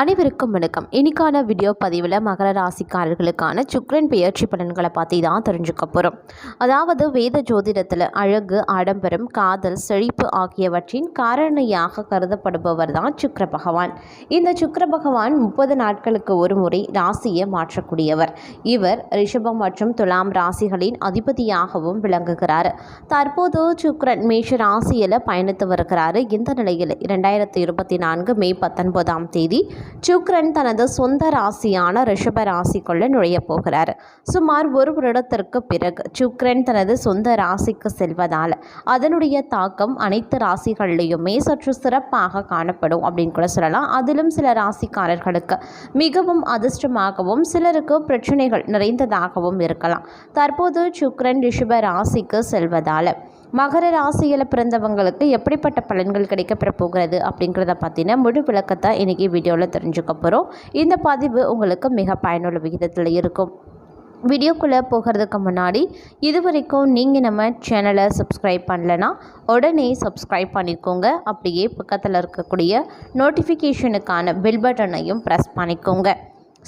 அனைவருக்கும் வணக்கம். இன்னைக்கான வீடியோ பதிவில் மகர ராசிக்காரர்களுக்கான சுக்ரன் பெயர்ச்சி பலன்களை பற்றி தான் தெரிஞ்சுக்க போகிறோம் அதாவது வேத ஜோதிடத்தில் அழகு ஆடம்பரம் காதல் செழிப்பு ஆகியவற்றின் காரணியாக கருதப்படுபவர் தான் சுக்கர பகவான். இந்த சுக்கர பகவான் முப்பது நாட்களுக்கு ஒரு முறை ராசியை மாற்றக்கூடியவர். இவர் ரிஷபம் மற்றும் துலாம் ராசிகளின் அதிபதியாகவும் விளங்குகிறார். தற்போது சுக்ரன் மேஷ ராசியில் பயணித்து வருகிறார். இந்த நிலையில் இரண்டாயிரத்தி இருபத்தி நான்கு மே பத்தொன்பதாம் தேதி சுக்ரன் தனது சொந்த ராசியான ரிஷப ராசிக்குள்ளே நுழையப் போகிறார். சுமார் ஒரு வருடத்திற்கு பிறகு சுக்ரன் தனது சொந்த ராசிக்கு செல்வதால் அதனுடைய தாக்கம் அனைத்து ராசிகள்லையுமே சற்று சிறப்பாக காணப்படும் அப்படின்னு கூட சொல்லலாம். அதிலும் சில ராசிக்காரர்களுக்கு மிகவும் அதிர்ஷ்டமாகவும் சிலருக்கு பிரச்சனைகள் நிறைந்ததாகவும் இருக்கலாம். தற்போது சுக்ரன் ரிஷப ராசிக்கு செல்வதால் மகர ராசியில் பிறந்தவங்களுக்கு எப்படிப்பட்ட பலன்கள் கிடைக்கப்பெற போகிறது அப்படிங்கிறத பார்த்தீங்கன்னா முழு விளக்கத்தை இன்றைக்கி வீடியோவில் தெரிஞ்சுக்க போகிறோம் இந்த பதிவு உங்களுக்கு மிக பயனுள்ள விகிதத்தில் இருக்கும். வீடியோக்குள்ளே போகிறதுக்கு முன்னாடி இது வரைக்கும் நீங்கள் நம்ம சேனலை சப்ஸ்கிரைப் பண்ணலனா உடனே சப்ஸ்கிரைப் பண்ணிக்கோங்க. அப்படியே பக்கத்தில் இருக்கக்கூடிய நோட்டிஃபிகேஷனுக்கான பெல் பட்டனையும் ப்ரெஸ் பண்ணிக்கோங்க.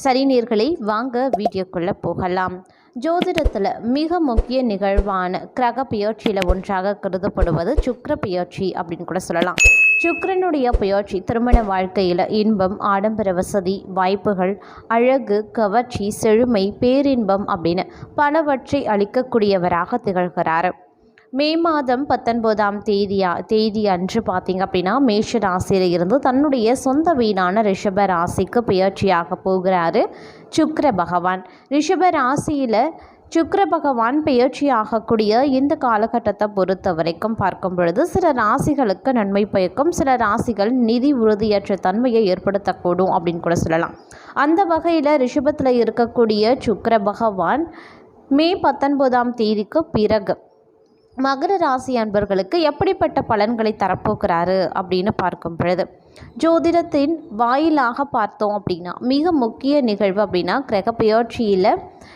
சரி நீர்களை வாங்க வீடியோக்குள்ளே போகலாம். ஜோதிடத்தில் மிக முக்கிய நிகழ்வான கிரக பெயர்ச்சியில் ஒன்றாக கருதப்படுவது சுக்கர பெயர்ச்சி அப்படின்னு கூட சொல்லலாம். சுக்கரனுடைய பெயர்ச்சி திருமண வாழ்க்கையில் இன்பம் ஆடம்பர வசதி வாய்ப்புகள் அழகு கவர்ச்சி செழுமை பேரின்பம் அப்படின்னு பலவற்றை அளிக்கக்கூடியவராக திகழ்கிறார். மே மாதம் பத்தொன்பதாம் தேதியா தேதி அன்று பார்த்தீங்க அப்படின்னா மேஷ ராசியில் இருந்து தன்னுடைய சொந்த வீடான ரிஷப ராசிக்கு பெயர்ச்சியாக போகிறாரு சுக்கர பகவான். ரிஷப ராசியில் சுக்கர பகவான் பெயர்ச்சி ஆகக்கூடிய இந்த காலகட்டத்தை பொறுத்த வரைக்கும் பார்க்கும் பொழுது சில ராசிகளுக்கு நன்மை பயக்கும் சில ராசிகள் நிதி உறுதியற்ற தன்மையை ஏற்படுத்தக்கூடும் அப்படின்னு கூட சொல்லலாம். அந்த வகையில் ரிஷபத்தில் இருக்கக்கூடிய சுக்கர பகவான் மே பத்தொன்பதாம் தேதிக்கு பிறகு மகர ராசி அன்பர்களுக்கு எப்படிப்பட்ட பலன்களை தரப்போகிறாரு அப்படின்னு பார்க்கும் பொழுது ஜோதிடத்தின் வாயிலாக பார்த்தோம் அப்படின்னா மிக முக்கிய நிகழ்வு அப்படின்னா கிரக பெயர்ச்சியில்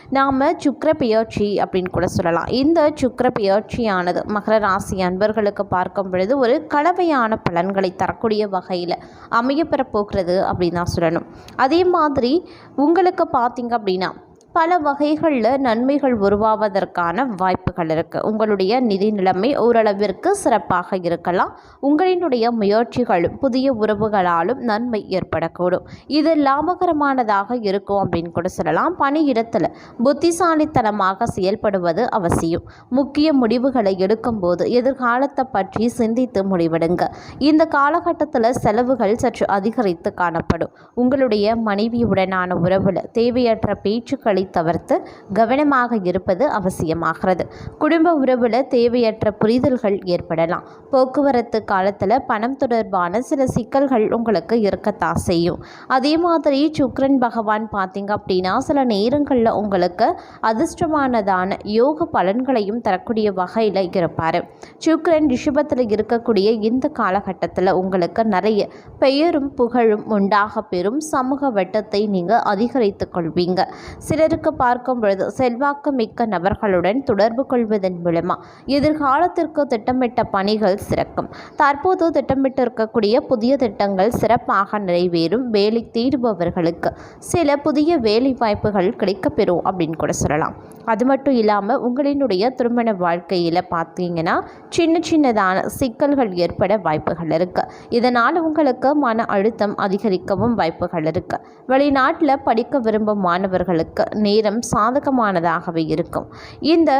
நாம் சுக்கர பெயர்ச்சி அப்படின்னு கூட சொல்லலாம். இந்த சுக்கர பெயர்ச்சியானது மகர ராசி அன்பர்களுக்கு பார்க்கும் பொழுது ஒரு கலவையான பலன்களை தரக்கூடிய வகையில் அமையப்பெற போகிறது அப்படின்னு தான் சொல்லணும். அதே மாதிரி உங்களுக்கு பார்த்தீங்க அப்படின்னா பல வகைகளில் நன்மைகள் உருவாவதற்கான வாய்ப்புகள் இருக்குது உங்களுடைய நிதி நிலைமை ஓரளவிற்கு சிறப்பாக இருக்கலாம். உங்களினுடைய முயற்சிகளும் புதிய உறவுகளாலும் நன்மை ஏற்படக்கூடும். இது லாபகரமானதாக இருக்கும் அப்படின்னு கூட சொல்லலாம். பணியிடத்தில் புத்திசாலித்தனமாக செயல்படுவது அவசியம். முக்கிய முடிவுகளை எடுக்கும்போது எதிர்காலத்தை பற்றி சிந்தித்து முடிவெடுங்க. இந்த காலகட்டத்தில் செலவுகள் சற்று அதிகரித்து காணப்படும். உங்களுடைய மனைவியுடனான உறவில் தேவையற்ற பேச்சுக்களை தவிர்த்து கவனமாக இருப்பது அவசியமாகிறது. குடும்ப உறவில் தேவையற்ற புரிதல்கள் ஏற்படலாம். போக்குவரத்து காலத்தில் பணம் தொடர்பான சில சிக்கல்கள் உங்களுக்கு இருக்கத்தான் செய்யும். அதே மாதிரி சுக்ரன் பகவான் பார்த்தீங்க அப்படின்னா சில நேரங்களில் உங்களுக்கு அதிர்ஷ்டமானதான யோக பலன்களையும் தரக்கூடிய வகையில் இருப்பார். சுக்ரன் ரிஷபத்தில் இருக்கக்கூடிய இந்த காலகட்டத்தில் உங்களுக்கு நிறைய பெயரும் புகழும் உண்டாக பெறும் சமூக வட்டத்தை நீங்கள் அதிகரித்து கொள்வீங்க. சிலருக்கு பார்க்கும் பொழுது செல்வாக்கு மிக்க நபர்களுடன் தொடர்பு கொள்வதன் மூலமாக எதிர்காலத்திற்கு திட்டமிட்ட பணிகள் சிறக்கும். தற்போது திட்டமிட்டிருக்கக்கூடிய புதிய திட்டங்கள் சிறப்பாக நிறைவேறும் வேலை தேடுபவர்களுக்கு சில புதிய வேலை வாய்ப்புகள் கிடைக்கப்பெறும் அப்படின்னு கூட சொல்லலாம். அது மட்டும் இல்லாமல் உங்களினுடைய திருமண வாழ்க்கையில் பார்த்தீங்கன்னா சின்ன சின்னதான சிக்கல்கள் ஏற்பட வாய்ப்புகள் இருக்குது இதனால் உங்களுக்கு மன அழுத்தம் அதிகரிக்கவும் வாய்ப்புகள் இருக்குது வெளிநாட்டில் படிக்க விரும்பும் மாணவர்களுக்கு நேரம் சாதகமானதாகவே இருக்கும். இந்த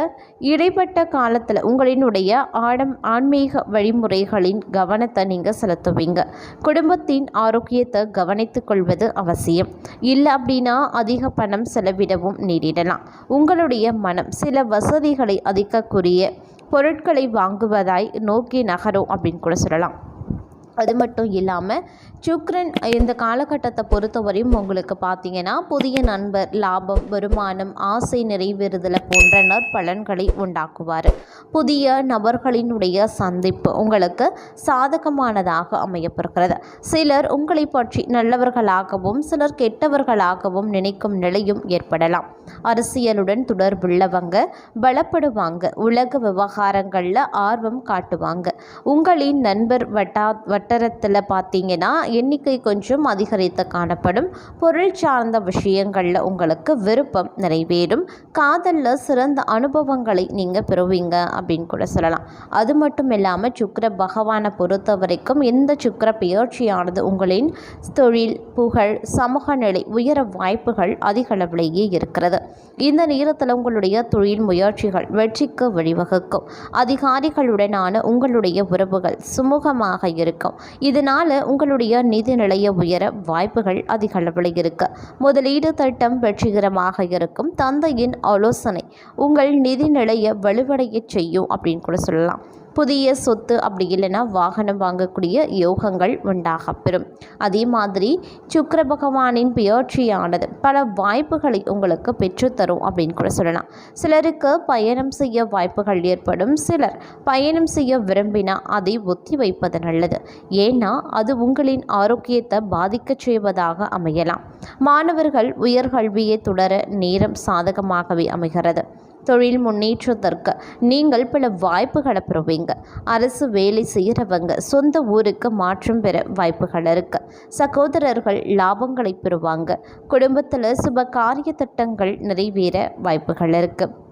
இடைப்பட்ட காலத்தில் உங்களினுடைய ஆடம் ஆன்மீக வழிமுறைகளின் கவனத்தை நீங்கள் செலுத்துவீங்க. குடும்பத்தின் ஆரோக்கியத்தை கவனித்துக் கொள்வது அவசியம். இல்லை அப்படின்னா அதிக பணம் செலவிடவும் நேரிடலாம். உங்களுடைய மனம் சில வசதிகளை அதிகக்கூடிய பொருட்களை வாங்குவதாய் நோக்கி நகரும் அப்படின்னு கூட சொல்லலாம். அது மட்டும் இல்லாமல் சுக்ரன் இந்த காலகட்டத்தை பொறுத்தவரையும் உங்களுக்கு பார்த்தீங்கன்னா புதிய நண்பர் லாபம் வருமானம் ஆசை நிறைவேறுதலை போன்ற நற்பலன்களை உண்டாக்குவார். புதிய நபர்களினுடைய சந்திப்பு உங்களுக்கு சாதகமானதாக அமையப்பெறுகிறது. சிலர் உங்களை பற்றி நல்லவர்களாகவும் சிலர் கெட்டவர்களாகவும் நினைக்கும் நிலையும் ஏற்படலாம். அரசியலுடன் தொடர்புள்ளவங்க பலப்படுவாங்க. உலக விவகாரங்களில் ஆர்வம் காட்டுவாங்க. உங்களின் நண்பர் வட்டா வட்ட வட்டாரத்தில் பார்த்தீங்கன்னா எண்ணிக்கை கொஞ்சம் அதிகரித்து காணப்படும். பொருள் சார்ந்த விஷயங்களில் உங்களுக்கு விருப்பம் நிறைவேறும். காதலில் சிறந்த அனுபவங்களை நீங்கள் பெறுவீங்க அப்படின்னு கூட சொல்லலாம். அது மட்டும் இல்லாமல் சுக்கிர பகவானை பொறுத்த வரைக்கும் இந்த சுக்கிர பெயர்ச்சியானது உங்களின் தொழில் புகழ் சமூக நிலை உயர வாய்ப்புகள் அதிகளவிலேயே இருக்கிறது. இந்த நேரத்தில் உங்களுடைய தொழில் முயற்சிகள் வெற்றிக்கு வழிவகுக்கும். அதிகாரிகளுடனான உங்களுடைய உறவுகள் சுமூகமாக இருக்கும். இதனால் உங்களுடைய நிதி நிலைய உயர வாய்ப்புகள் அதிக அளவில் இருக்கு. முதலீடு திட்டம் வெற்றிகரமாக இருக்கும். தந்தையின் ஆலோசனை உங்கள் நிதி நிலையை வலுவடைய செய்யும் அப்படின்னு கூட சொல்லலாம். புதிய சொத்து அப்படி இல்லைன்னா வாகனம் வாங்கக்கூடிய யோகங்கள் உண்டாகப்பெறும். அதே மாதிரி சுக்கர பகவானின் பெயர்ச்சியானது பல வாய்ப்புகளை உங்களுக்கு பெற்றுத்தரும் அப்படின்னு கூட சொல்லலாம். சிலருக்கு பயணம் செய்ய வாய்ப்புகள் ஏற்படும். சிலர் பயணம் செய்ய விரும்பினா அதை ஒத்தி வைப்பது நல்லது. ஏன்னா அது உங்களின் ஆரோக்கியத்தை பாதிக்கச் செய்வதாக அமையலாம். மாணவர்கள் உயர்கல்வியை தொடர நேரம் சாதகமாகவே அமைகிறது. தொழில் முன்னேற்றத்திற்கு நீங்கள் பல வாய்ப்புகளை பெறுவீங்க. அரசு வேலை செய்கிறவங்க சொந்த ஊருக்கு மாற்றம் பெற வாய்ப்புகள் இருக்கு. சகோதரர்கள் லாபங்களை பெறுவாங்க. குடும்பத்தில் சுப காரிய திட்டங்கள் நிறைவேற வாய்ப்புகள் இருக்குது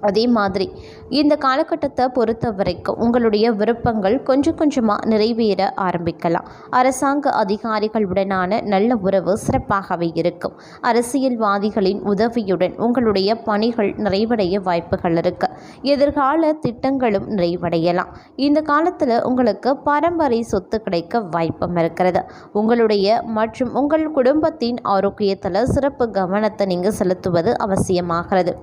அதே மாதிரி இந்த காலகட்டத்தை பொறுத்த வரைக்கும் உங்களுடைய விருப்பங்கள் கொஞ்சம் கொஞ்சமாக நிறைவேற ஆரம்பிக்கலாம். அரசாங்க அதிகாரிகளுடனான நல்ல உறவு சிறப்பாகவே இருக்கும். அரசியல்வாதிகளின் உதவியுடன் உங்களுடைய பணிகள் நிறைவடைய வாய்ப்புகள் இருக்கு. எதிர்கால திட்டங்களும் நிறைவடையலாம். இந்த காலத்தில் உங்களுக்கு பரம்பரை சொத்து கிடைக்க வாய்ப்பும் இருக்கிறது. உங்களுடைய மற்றும் உங்கள் குடும்பத்தின் ஆரோக்கியத்தில் சிறப்பு கவனத்தை நீங்கள் செலுத்துவது அவசியமாகிறது.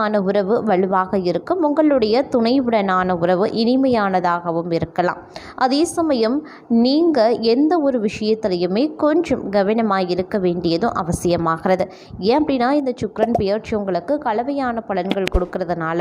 மாமியாருடனான உறவு வலுவாக இருக்கும். உங்களுடைய துணையுடனான உறவு இனிமையானதாகவும் இருக்கலாம். அதே சமயம் நீங்கள் எந்த ஒரு விஷயத்திலையுமே கொஞ்சம் கவனமாக இருக்க வேண்டியதும் அவசியமாகிறது. ஏன் அப்படின்னா இந்த சுக்ரன் பெயர்ச்சி உங்களுக்கு கலவையான பலன்கள் கொடுக்கறதுனால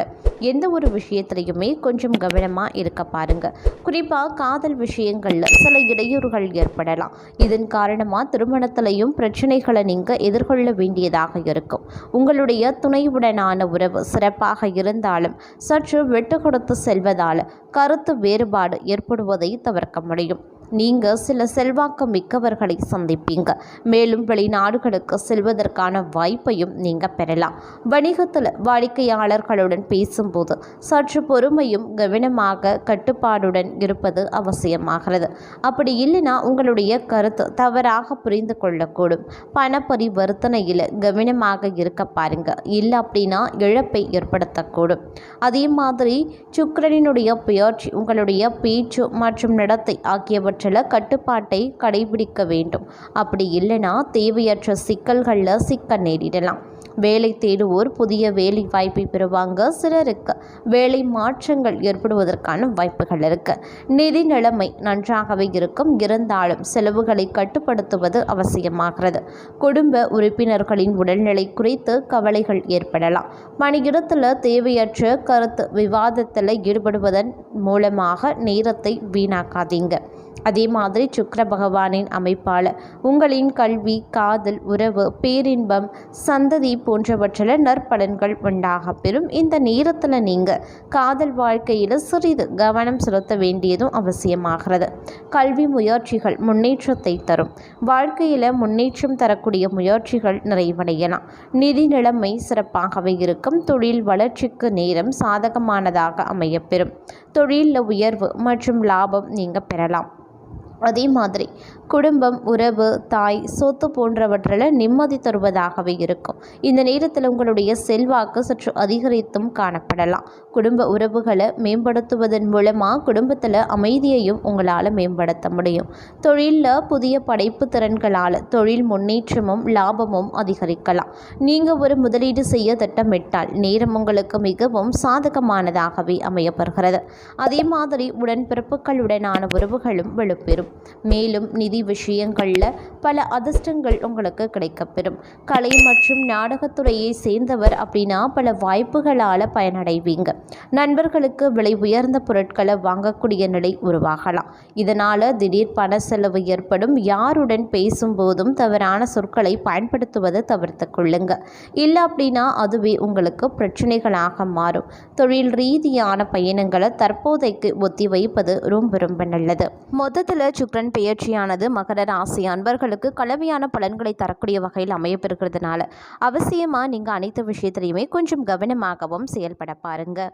எந்த ஒரு விஷயத்திலையுமே கொஞ்சம் கவனமாக இருக்க பாருங்க. குறிப்பாக காதல் விஷயங்களில் சில இடையூறுகள் ஏற்படலாம். இதன் காரணமாக திருமணத்திலையும் பிரச்சனைகளை நீங்கள் எதிர்கொள்ள வேண்டியதாக இருக்கும். உங்களுடைய துணையுடனான உறவு சிறப்பாக இருந்தாலும் சற்று விட்டு கொடுத்து செல்வதால் கருத்து வேறுபாடு ஏற்படுவதை தவிர்க்க முடியும். நீங்கள் சில செல்வாக்கு மிக்கவர்களை சந்திப்பீங்க. மேலும் வெளிநாடுகளுக்கு செல்வதற்கான வாய்ப்பையும் நீங்கள் பெறலாம். வணிகத்தில் வாடிக்கையாளர்களுடன் பேசும்போது சற்று பொறுமையும் கவனமாக கட்டுப்பாடுடன் இருப்பது அவசியமாகிறது. அப்படி இல்லைன்னா உங்களுடைய கருத்து தவறாக புரிந்து கொள்ளக்கூடும். பண பரிவர்த்தனையில் கவனமாக இருக்க பாருங்க. இல்லை அப்படின்னா இழப்பை ஏற்படுத்தக்கூடும். அதே மாதிரி சுக்கரனினுடைய பெயர்ச்சி உங்களுடைய பேச்சு மற்றும் நடத்தை ஆகியவற்றை ஆற்றல கட்டுப்பாட்டை கடைபிடிக்க வேண்டும். அப்படி இல்லைன்னா தேவையற்ற சிக்கல்களில் சிக்க நேரிடலாம். வேலை தேடுவோர் புதிய வேலை வாய்ப்பை பெறுவாங்க சிலருக்கு. வேலை மாற்றங்கள் ஏற்படுவதற்கான வாய்ப்புகள் இருக்கு. நிதி நிலைமை நன்றாகவே இருக்கும். இருந்தாலும் செலவுகளை கட்டுப்படுத்துவது அவசியமாகிறது. குடும்ப உறுப்பினர்களின் உடல்நிலை குறித்து கவலைகள் ஏற்படலாம். பணியிடத்தில் தேவையற்ற கருத்து விவாதத்தில் ஈடுபடுவதன் மூலமாக நேரத்தை வீணாக்காதீங்க. அதே மாதிரி சுக்கர பகவானின் அமைப்பால் உங்களின் கல்வி காதல் உறவு பேரின்பம் சந்ததி போன்றவற்றில் நற்பலன்கள் உண்டாக பெறும். இந்த நேரத்தில் நீங்கள் காதல் வாழ்க்கையில் சிறிது கவனம் செலுத்த வேண்டியதும் அவசியமாகிறது. கல்வி முயற்சிகள் முன்னேற்றத்தை தரும். வாழ்க்கையில் முன்னேற்றம் தரக்கூடிய முயற்சிகள் நிறைவடையலாம். நிதி நிலைமை சிறப்பாகவே இருக்கும். தொழில் வளர்ச்சிக்கு நேரம் சாதகமானதாக அமையப்பெறும் தொழிலில் உயர்வு மற்றும் லாபம் நீங்கள் பெறலாம். அதே மாதிரி குடும்பம் உறவு தாய் சொத்து போன்றவற்றில் நிம்மதி தருவதாகவே இருக்கும். இந்த நேரத்தில் உங்களுடைய செல்வாக்கு சற்று அதிகரித்தும் காணப்படலாம். குடும்ப உறவுகளை மேம்படுத்துவதன் மூலமாக குடும்பத்தில் அமைதியையும் உங்களால் மேம்படுத்த முடியும். தொழிலில் புதிய படைப்பு திறன்களால் தொழில் முன்னேற்றமும் லாபமும் அதிகரிக்கலாம். நீங்கள் ஒரு முதலீடு செய்ய திட்டமிட்டால் நேரம் உங்களுக்கு மிகவும் சாதகமானதாகவே அமையப்படுகிறது அதே மாதிரி உடன்பிறப்புகளுடனான உறவுகளும் வெளுப்பெறும் மேலும் நிதி விஷயங்களில் பல அதிர்ஷ்டங்கள் உங்களுக்கு கிடைக்கப்பெறும். கலை மற்றும் நாடகத்துறையை சேர்ந்தவர் அப்படின்னா பல வாய்ப்புகளால் பயனடைவீங்க. நண்பர்களுக்கு விலை உயர்ந்த பொருட்களை வாங்கக்கூடிய நிலை உருவாகலாம். இதனால் திடீர் பண செலவு ஏற்படும். யாருடன் பேசும்போதும் தவறான சொற்களை பயன்படுத்துவதை தவிர்த்து கொள்ளுங்க. இல்லை அப்படின்னா அதுவே உங்களுக்கு பிரச்சனைகளாக மாறும். தொழில் ரீதியான பயணங்களை தற்போதைக்கு ஒத்தி வைப்பது ரொம்ப ரொம்ப நல்லது. மொத்தத்தில் சுக்ரன் பெயர்ச்சியானது மகர ராசி. அன்பர்களுக்கு கலவையான பலன்களை தரக்கூடிய வகையில் அமையப்பெறுகிறதுனால அவசியமாக நீங்கள் அனைத்து விஷயத்திலையுமே கொஞ்சம் கவனமாகவும் செயல்பட பாருங்கள்